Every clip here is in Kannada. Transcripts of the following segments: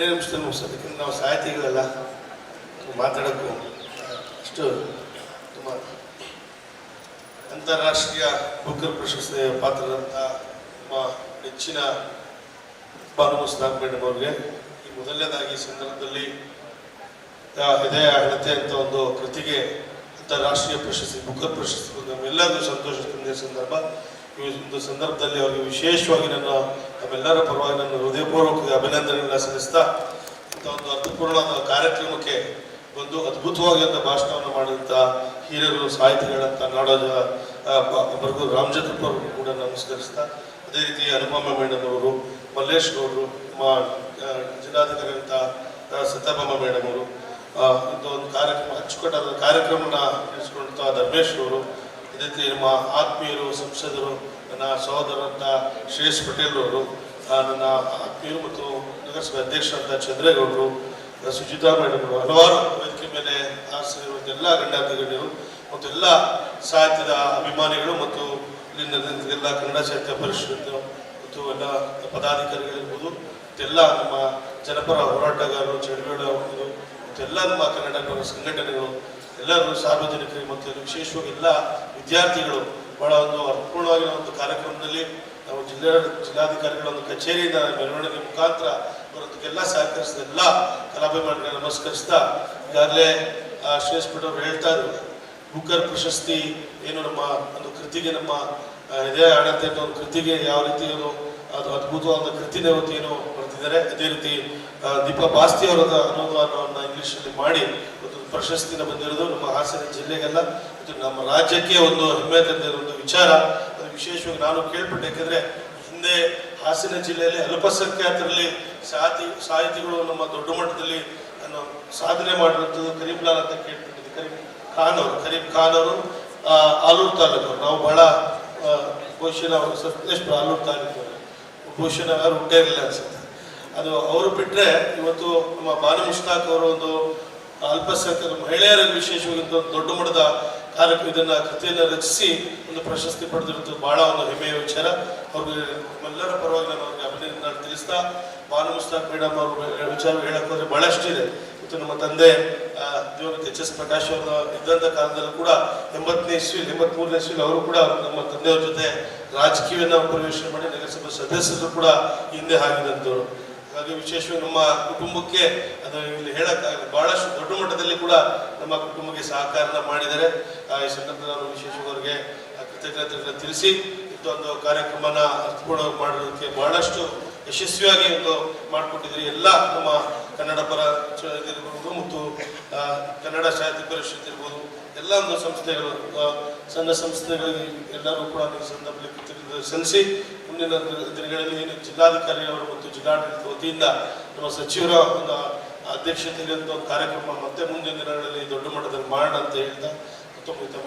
ಎರಡೇ ನಿಮಿಷದಲ್ಲಿ ಮುಗಿಸೋದಕ್ಕಿಂತ ನಾವು ಸಾಹಿತಿಗಳೆಲ್ಲ ಮಾತಾಡೋಕ್ಕೂ ಅಷ್ಟು ತುಂಬ ಅಂತಾರಾಷ್ಟ್ರೀಯ ಬುಕ್ಕರ್ ಪ್ರಶಸ್ತಿಯ ಪಾತ್ರರಂತ ನಮ್ಮ ನೆಚ್ಚಿನ ಭಾನು ಮುಸ್ತಾಕ್ ಮೇಡಮ್ ಅವ್ರಿಗೆ ಈ ಮೊದಲನೇದಾಗಿ ಸಂದರ್ಭದಲ್ಲಿ ಹೃದಯ ಹಣತೆ ಅಂತ ಒಂದು ಕೃತಿಗೆ ಅಂತಾರಾಷ್ಟ್ರೀಯ ಪ್ರಶಸ್ತಿ ಬುಕ್ಕರ್ ಪ್ರಶಸ್ತಿ ನಮ್ಮೆಲ್ಲರಿಗೂ ಸಂತೋಷ ತಂದಿರೋ ಸಂದರ್ಭ. ಈ ಒಂದು ಸಂದರ್ಭದಲ್ಲಿ ಅವರಿಗೆ ವಿಶೇಷವಾಗಿ ನನ್ನ ನಮ್ಮೆಲ್ಲರ ಪರವಾಗಿ ನನ್ನ ಹೃದಯಪೂರ್ವಕ ಅಭಿನಂದನೆಗಳನ್ನ ಸಲ್ಲಿಸ್ತಾ ಇಂಥ ಒಂದು ಅರ್ಥಪೂರ್ಣವಾದ ಕಾರ್ಯಕ್ರಮಕ್ಕೆ ಒಂದು ಅದ್ಭುತವಾಗಿರುವಂಥ ಭಾಷಣವನ್ನು ಮಾಡಿದಂಥ ಹಿರಿಯರು ಸಾಹಿತಿಗಳಂತ ನಾಡೋಜ ಬರ್ಗು ರಾಮಚಂದ್ರಪ್ಪ ಅವರು ಕೂಡ ನಮಸ್ಕರಿಸ್ತಾ ಅದೇ ರೀತಿ ಅನುಪಮ ಮೇಡಮ್ ಅವರು ಮಲ್ಲೇಶ್ ಅವರು ನಮ್ಮ ಆ, ಜಿಲ್ಲಾಧಿಕಾರಿ ಅಂತ ಆ, ಸತ್ಯಭಾಮ ಮೇಡಮ್ ಅವರು ಒಂದು ಕಾರ್ಯಕ್ರಮ ಅಚ್ಚುಕಟ್ಟಾದ ಕಾರ್ಯಕ್ರಮನ ನಡೆಸಿಕೊಂಡಂಥ ಧರ್ಮೇಶ್ ಅವರು ಅದೇ ರೀತಿ ನಮ್ಮ ಆತ್ಮೀಯರು, ಸಂಸದರು, ನನ್ನ ಶ್ರೇಯಸ್ ಪಟೇಲ್ ಅವರು ನನ್ನ ಆತ್ಮೀಯರು ಮತ್ತು ನಗರಸಭೆ ಅಧ್ಯಕ್ಷರಂತ ಚಂದ್ರೇಗೌಡರು ಸುಜಿತಾ ಮೇಡಮ್ ಅವರು ಹಲವಾರು ವೇದಿಕೆ ಮೇಲೆ ಎಲ್ಲ ಗಣ್ಯಾತಿ ಗಣ್ಯರು ಮತ್ತು ಎಲ್ಲ ಸಾಹಿತ್ಯದ ಅಭಿಮಾನಿಗಳು ಮತ್ತು ಇಲ್ಲಿನ ಎಲ್ಲ ಕನ್ನಡ ಸಾಹಿತ್ಯ ಪರಿಷತ್ ಮತ್ತು ಎಲ್ಲ ಪದಾಧಿಕಾರಿಗಳಿರ್ಬೋದು ಮತ್ತೆಲ್ಲ ನಮ್ಮ ಜನಪರ ಹೋರಾಟಗಾರರು ಅವರು ಮತ್ತೆಲ್ಲ ನಮ್ಮ ಕನ್ನಡ ಸಂಘಟನೆಗಳು, ಎಲ್ಲರೂ ಸಾರ್ವಜನಿಕರಿಗೆ ಮತ್ತು ವಿಶೇಷವಾಗಿ ಎಲ್ಲ ವಿದ್ಯಾರ್ಥಿಗಳು ಬಹಳ ಒಂದು ಅರ್ಥಪೂರ್ಣವಾಗಿರೋ ಒಂದು ಕಾರ್ಯಕ್ರಮದಲ್ಲಿ ನಾವು ಜಿಲ್ಲಾ ಜಿಲ್ಲಾಧಿಕಾರಿಗಳ ಒಂದು ಕಚೇರಿಯಿಂದ ಮೆರವಣಿಗೆ ಮುಖಾಂತರ ಬರೋದಕ್ಕೆಲ್ಲ ಸಹಕರಿಸಿದ ಎಲ್ಲ ಕಲಾಭಿಮಾನಿಗಳಿಗೆ ನಮಸ್ಕರಿಸ್ತಾ ಈಗಾಗಲೇ ಭಟ್ ಅವರು ಹೇಳ್ತಾ ಇದ್ರು ಬುಕರ್ ಪ್ರಶಸ್ತಿ ಏನು ನಮ್ಮ ಒಂದು ಕೃತಿಗೆ ನಮ್ಮ ಇದೇ ಅನ್ನೋ ಒಂದು ಕೃತಿಗೆ ಯಾವ ರೀತಿ ಏನು, ಅದು ಅದ್ಭುತವಾದ ಕೃತಿನ ಇವತ್ತು ಏನು ಬರ್ತಿದ್ದಾರೆ, ಅದೇ ರೀತಿ ದೀಪ ಬಾಸ್ತಿ ಅವರ ಅನುದಾನವನ್ನು ಇಂಗ್ಲೀಷಲ್ಲಿ ಮಾಡಿ ಪ್ರಶಸ್ತಿನ ಬಂದಿರೋದು ನಮ್ಮ ಹಾಸನ ಜಿಲ್ಲೆಗೆಲ್ಲ. ಇದು ನಮ್ಮ ರಾಜ್ಯಕ್ಕೆ ಒಂದು ಹೆಮ್ಮೆ ತಂದಿರೋ ಒಂದು ವಿಚಾರ. ಅದು ವಿಶೇಷವಾಗಿ ನಾನು ಕೇಳ್ಪಟ್ಟೆ ಯಾಕಂದ್ರೆ ಹಿಂದೆ ಹಾಸನ ಜಿಲ್ಲೆಯಲ್ಲಿ ಅಲ್ಪಸಂಖ್ಯಾತರಲ್ಲಿ ಸಾಹಿತಿ ಸಾಹಿತಿಗಳು ನಮ್ಮ ದೊಡ್ಡ ಮಟ್ಟದಲ್ಲಿ ಸಾಧನೆ ಮಾಡಿರುವಂಥದ್ದು ಕರೀಂಲಾಲ್ ಅಂತ ಕೇಳ್ಬಿಟ್ಟಿದ್ದೆ ಕರೀಂ ಖಾನ್ ಅವರು, ಕರೀಂ ಖಾನ್ ಅವರು ಆಲೂರು ತಾಲೂಕು ನಾವು ಬಹಳ ಬಹುಶಃ ಅವರು ಸತ್ಯೇಶ್ವರ ಆಲೂರು ತಾಲೂಕು ಬಹುಶಃ ಯಾರು ಹುಟ್ಟೇ ಇರಲಿಲ್ಲ ಅನ್ಸುತ್ತೆ. ಅದು ಅವರು ಬಿಟ್ಟರೆ ಇವತ್ತು ನಮ್ಮ ಬಾನು ಮುಷ್ತಾಕ್ ಅವರು ಒಂದು ಅಲ್ಪಸಂಖ್ಯಾತ ಮಹಿಳೆಯರಿಗೆ ವಿಶೇಷವಾಗಿ ದೊಡ್ಡ ಮಟ್ಟದ ಕಾರ್ಯಕ್ರಮ ಇದನ್ನ ಕೃತಿಯನ್ನು ರಚಿಸಿ ಒಂದು ಪ್ರಶಸ್ತಿ ಪಡೆದಿರುವುದು ಬಹಳ ಒಂದು ಹೆಮ್ಮೆಯ ವಿಚಾರ. ಅವ್ರಿಗೆ ನಮ್ಮೆಲ್ಲರ ಪರವಾಗಿ ನಾನು ಅವ್ರಿಗೆ ಅಭಿನಂದನೆ ತಿಳಿಸ್ತಾ, ಭಾನು ಮುಸ್ತಾಕ್ ಮೇಡಮ್ ಅವರು ವಿಚಾರ ಹೇಳಕ್ ಹೋದ್ರೆ ಬಹಳಷ್ಟು ಇದೆ. ಮತ್ತು ನಮ್ಮ ತಂದೆ ದೇವರು ಎಚ್ ಎಸ್ ಪ್ರಕಾಶ್ ಅವರ ಇದ್ದಂಥ ಕಾಲದಲ್ಲೂ ಕೂಡ ಎಂಬತ್ತನೇ ಇಸ್ವಿ ಎಂಬತ್ಮೂರನೇ ಇಸ್ವಿಲಿ ಅವರು ಕೂಡ ನಮ್ಮ ತಂದೆಯವ್ರ ಜೊತೆ ರಾಜಕೀಯವನ್ನು ಪ್ರವೇಶ ಮಾಡಿ ನಗರಸಭೆ ಸದಸ್ಯರು ಕೂಡ ಹಿಂದೆ ಆಗಿದಂಥವ್ರು ಹಾಗಾಗಿ ವಿಶೇಷವಾಗಿ ನಮ್ಮ ಕುಟುಂಬಕ್ಕೆ ಅದು ಇಲ್ಲಿ ಹೇಳಕ್ಕಾಗಲ್ಲ ಬಹಳಷ್ಟು ದೊಡ್ಡ ಮಟ್ಟದಲ್ಲಿ ಕೂಡ ನಮ್ಮ ಕುಟುಂಬಕ್ಕೆ ಸಹಕಾರನ ಮಾಡಿದ್ದಾರೆ. ಈ ಸಂದರ್ಭದಲ್ಲಿ ನಾನು ವಿಶೇಷವಾಗಿ ಕೃತಜ್ಞತೆಗಳನ್ನು ತಿಳಿಸಿ ಇದೊಂದು ಕಾರ್ಯಕ್ರಮನ ಅರ್ಥಪೂರ್ಣ ಮಾಡಿರೋದಕ್ಕೆ ಬಹಳಷ್ಟು ಯಶಸ್ವಿಯಾಗಿ ಒಂದು ಮಾಡಿಕೊಟ್ಟಿದ್ರಿ ಎಲ್ಲ ನಮ್ಮ ಕನ್ನಡ ಪರ ಇದಿರ್ಬೋದು ಮತ್ತು ಕನ್ನಡ ಸಾಹಿತ್ಯ ಪರಿಷತ್ ಇರ್ಬೋದು, ಎಲ್ಲ ಒಂದು ಸಂಸ್ಥೆಗಳು ಸಣ್ಣ ಸಂಸ್ಥೆಗಳಿಗೆ ಎಲ್ಲರೂ ಕೂಡ ಸಂದರ್ಭದಲ್ಲಿ ಸಲ್ಲಿಸಿ ಮುಂದಿನ ದಿನ- ದಿನಗಳಲ್ಲಿ ಏನು ಜಿಲ್ಲಾಧಿಕಾರಿಗಳು ಮತ್ತು ಜಿಲ್ಲಾಡಳಿತ ವತಿಯಿಂದ ನಮ್ಮ ಸಚಿವರ ಒಂದು ಅಧ್ಯಕ್ಷತೆಯಲ್ಲಿ ಒಂದು ಕಾರ್ಯಕ್ರಮ ಮತ್ತೆ ಮುಂದಿನ ದಿನಗಳಲ್ಲಿ ದೊಡ್ಡ ಮಟ್ಟದಲ್ಲಿ ಮಾಡೋಣ ಅಂತ ಹೇಳ್ತಾ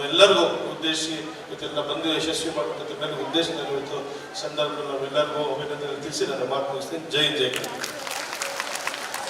ಎಲ್ಲರಿಗೂ ಉದ್ದೇಶಿ ಉದ್ದೇಶಿಸಿ ಇವತ್ತೆಲ್ಲ ಬಂದು ಯಶಸ್ವಿ ಮಾಡಬೇಕಂತ ಮೇಲೆ ಉದ್ದೇಶದಲ್ಲಿ ಸಂದರ್ಭದಲ್ಲಿ ನಾವೆಲ್ಲರಿಗೂ ಅಭಿನಂದನೆ ತಿಳಿಸಿ ನನ್ನ ಮಾತು ಜೈ ಜೈ.